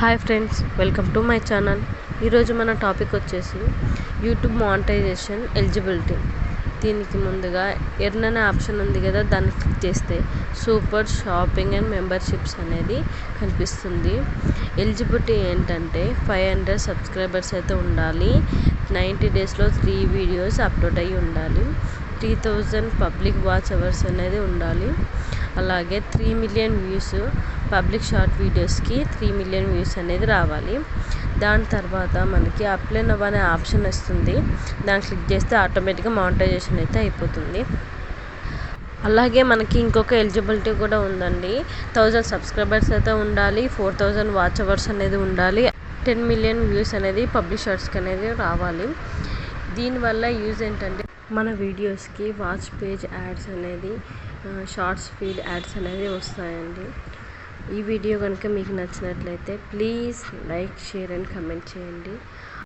Hi friends welcome to my channel ఈరోజు మన topic వచ్చేసి యూట్యూబ్ మానిటైజేషన్ ఎలిజిబిలిటీ దీనికి ముందుగా ఎర్న్ అనే ఆప్షన్ ఉంది కదా దాన్ని క్లిక్ చేస్తే సూపర్ షాపింగ్ అండ్ మెంబర్షిప్స్ అనేది కనిపిస్తుంది. ఎలిజిబిలిటీ ఏంటంటే ఫైవ్ హండ్రెడ్ సబ్స్క్రైబర్స్ అయితే ఉండాలి. నైంటీ డేస్లో త్రీ వీడియోస్ అప్లోడ్ అయ్యి ఉండాలి. Three thousand public watch hours అనేది ఉండాలి. అలాగే three million views public short వీడియోస్కి త్రీ మిలియన్ వ్యూస్ అనేది రావాలి. దాని తర్వాత మనకి అప్లై నవ్ అనే ఆప్షన్ వస్తుంది. దాన్ని క్లిక్ చేస్తే ఆటోమేటిక్గా మానిటైజేషన్ అయితే అయిపోతుంది. అలాగే మనకి ఇంకొక ఎలిజిబిలిటీ కూడా ఉందండి. థౌజండ్ సబ్స్క్రైబర్స్ అయితే ఉండాలి. ఫోర్ థౌజండ్ వాచ్ అవర్స్ అనేది ఉండాలి. టెన్ మిలియన్ వ్యూస్ అనేది పబ్లిక్ షార్ట్స్కి అనేది రావాలి. దీనివల్ల యూజ్ ఏంటంటే మన వీడియోస్కి వాచ్ పేజ్ యాడ్స్ అనేది షార్ట్స్ ఫీడ్ యాడ్స్ అనేది వస్తాయండి. ఈ వీడియో కనుక మీకు నచ్చినట్లయితే please like share and comment చేయండి.